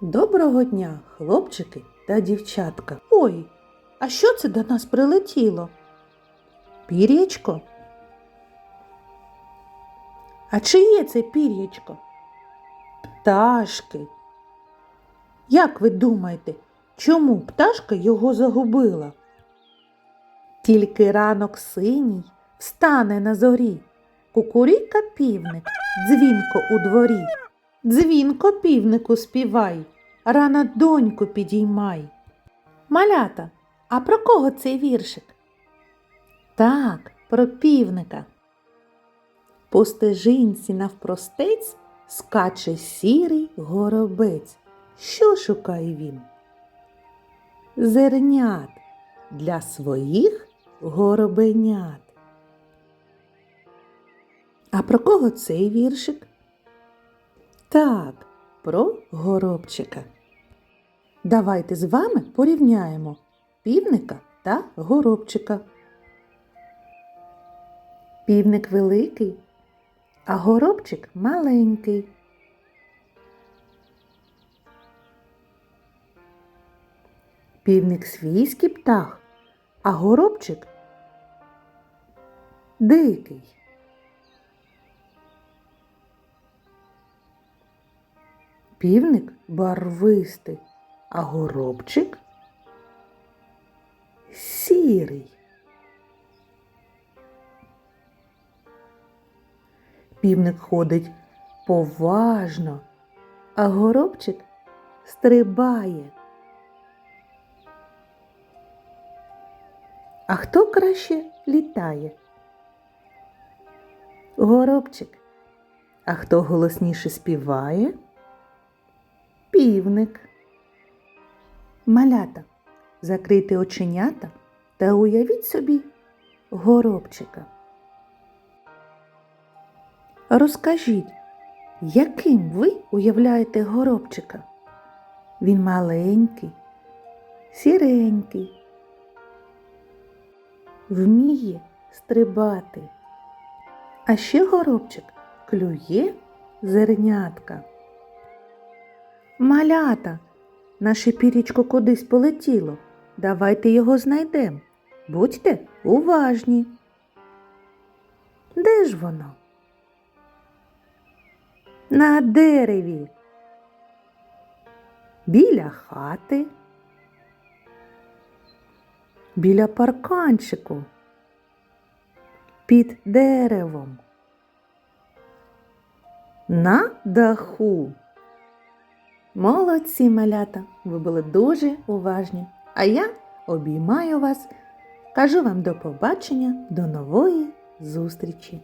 Доброго дня, хлопчики та дівчатка. Ой, а що це до нас прилетіло? Пір'ячко? А чиє це пір'ячко? Пташки. Як ви думаєте, чому пташка його загубила? Тільки ранок синій встане на зорі, кукуріка півник, дзвінко у дворі. Дзвінко півнику співай, рана доньку підіймай. Малята, а про кого цей віршик? Так, про півника. По стежинці навпростець скаче сірий горобець. Що шукає він? Зернят для своїх горобенят. А про кого цей віршик? Так, про горобчика. Давайте з вами порівняємо півника та горобчика. Півник великий, а горобчик маленький. Півник свійський птах, а горобчик дикий. Півник барвистий, а горобчик сірий. Півник ходить поважно, а горобчик стрибає. А хто краще літає? Горобчик. А хто голосніше співає? Півник. Малята. Закрийте оченята та уявіть собі горобчика. Розкажіть, яким ви уявляєте горобчика? Він маленький, сіренький, вміє стрибати. А ще горобчик клює зернятка. Малята, наше пірічко кудись полетіло. Давайте його знайдемо. Будьте уважні. Де ж воно? На дереві. Біля хати. Біля парканчику. Під деревом. На даху. Молодці, малята, ви були дуже уважні. А я обіймаю вас, кажу вам до побачення, до нової зустрічі.